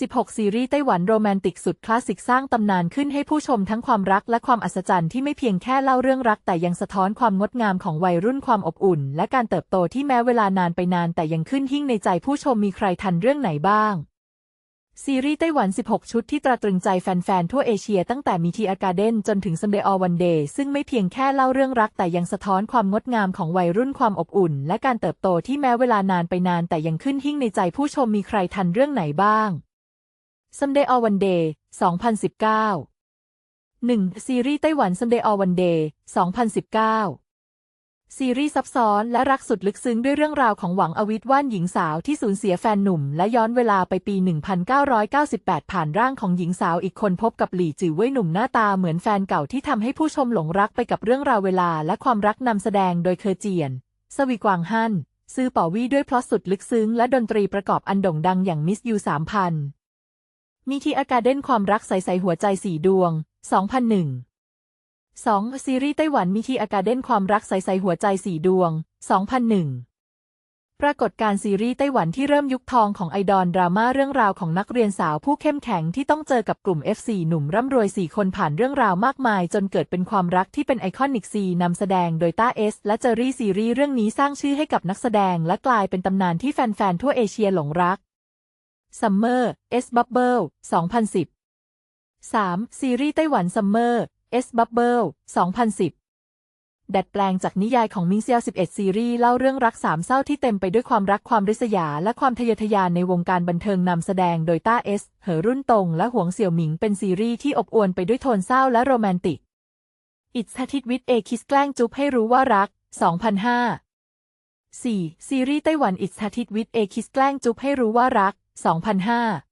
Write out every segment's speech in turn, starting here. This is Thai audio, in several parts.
16 ซีรีส์ไต้หวันโรแมนติกสุดคลาสสิกสร้างตำนานขึ้นให้ผู้ชมทั้งความรักและความอัศจรรย์ที่ไม่เพียงแค่เล่าเรื่องรักแต่ยังสะท้อนความงดงามของวัยรุ่นความอบอุ่น และการเติบโตที่แม้เวลานานไปนานแต่ยังขึ้นหิ่งในใจผู้ชมมีใครทันเรื่องไหนบ้าง ซีรีส์ไต้หวัน 16 ชุดที่ตราตรึงใจแฟนๆ ทั่วเอเชียตั้งแต่มีทีอาการ์เดนจนถึง Someday or One Day ซึ่งไม่เพียงแค่เล่าเรื่องรักแต่ยังสะท้อนความงดงามของวัยรุ่นความอบอุ่น และการเติบโตที่แม้เวลานานไปนานแต่ยังขึ้นหิ่งในใจผู้ชมมีใครทันเรื่องไหนบ้าง Someday or One Day 2019 1. ซีรีส์ไต้หวัน Someday or One Day 2019 ซีรีส์ซับซ้อนและรักสุดลึกซึ้งด้วยเรื่องราวของหวังอวิทว่านหญิงสาวที่สูญเสียแฟนหนุ่ม และย้อนเวลาไปปี 1998 ผ่านร่างของหญิงสาวอีกคนพบกับหลี่จือเว่ยหนุ่มหน้าตาเหมือนแฟนเก่าที่ทำให้ผู้ชมหลงรักไปกับเรื่องราวเวลาและความรักนำแสดงโดยเคอเจียน สวีกวางฮั่นซื่อป่อวี่ด้วยพล็อตสุดลึกซึ้งและดนตรีประกอบอันโด่งดังอย่างมิสยู3000มี ทีอากาเดนความรักใสๆหัวใจสี่ดวง 2001 2. ซีรีส์ไต้หวันมีทีอากาเดนความรักใสๆหัวใจสี่ดวง 2001 ปรากฏการ์ซีรีส์ไต้หวันที่เริ่มยุคทองของไอดอลดราม่าเรื่องราวของนักเรียนสาวผู้เข้มแข็งที่ต้องเจอกับกลุ่ม F4 หนุ่มร่ำรวย 4 คนผ่านเรื่องราวมากมาย จนเกิดเป็นความรักที่เป็นไอคอนิกซีนำแสดงโดยต้าเอสและเจอรี่ซีรีส์เรื่องนี้สร้างชื่อให้กับนักแสดงและกลายเป็นตำนานที่แฟนๆทั่วเอเชียหลงรัก Summer S Bubble 2010 3. ซีรีส์ไต้หวัน Summer S Bubble 2010 ดัดแปลงจากนิยายของมิงเซียว 11 ซีรีส์เล่าเรื่องรักสามเศร้าที่เต็มไปด้วยความรักความริษยา และความทะเยอทะยานในวงการบันเทิงนำแสดงโดยต้าเอสเหอรุ่นตง และหวงเสี่ยวหมิงเป็นซีรีส์ที่อบอวลไปด้วยโทนเศร้าและโรแมนติก อิทสถิตวิทเอคิสแกล้งจุ๊บให้รู้ว่ารัก 2005 4. ซีรีส์ไต้หวันอิทสถิตวิทเอคิสแกล้งจุ๊บให้รู้ว่ารัก 2005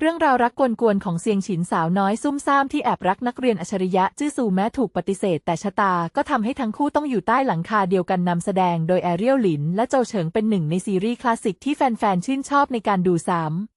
เรื่องราวรักกวนๆของเซียงฉินสาวน้อยซุ่มซ่ามที่แอบรักนักเรียนอัจฉริยะ จื้อซูแม้ถูกปฏิเสธ แต่ชะตาก็ทำให้ทั้งคู่ต้องอยู่ใต้หลังคาเดียวกันนำแสดงโดยแอเรียลหลิน และโจเฉิงเป็นหนึ่งในซีรีส์คลาสสิกที่แฟนๆชื่นชอบในการดูซ้ำ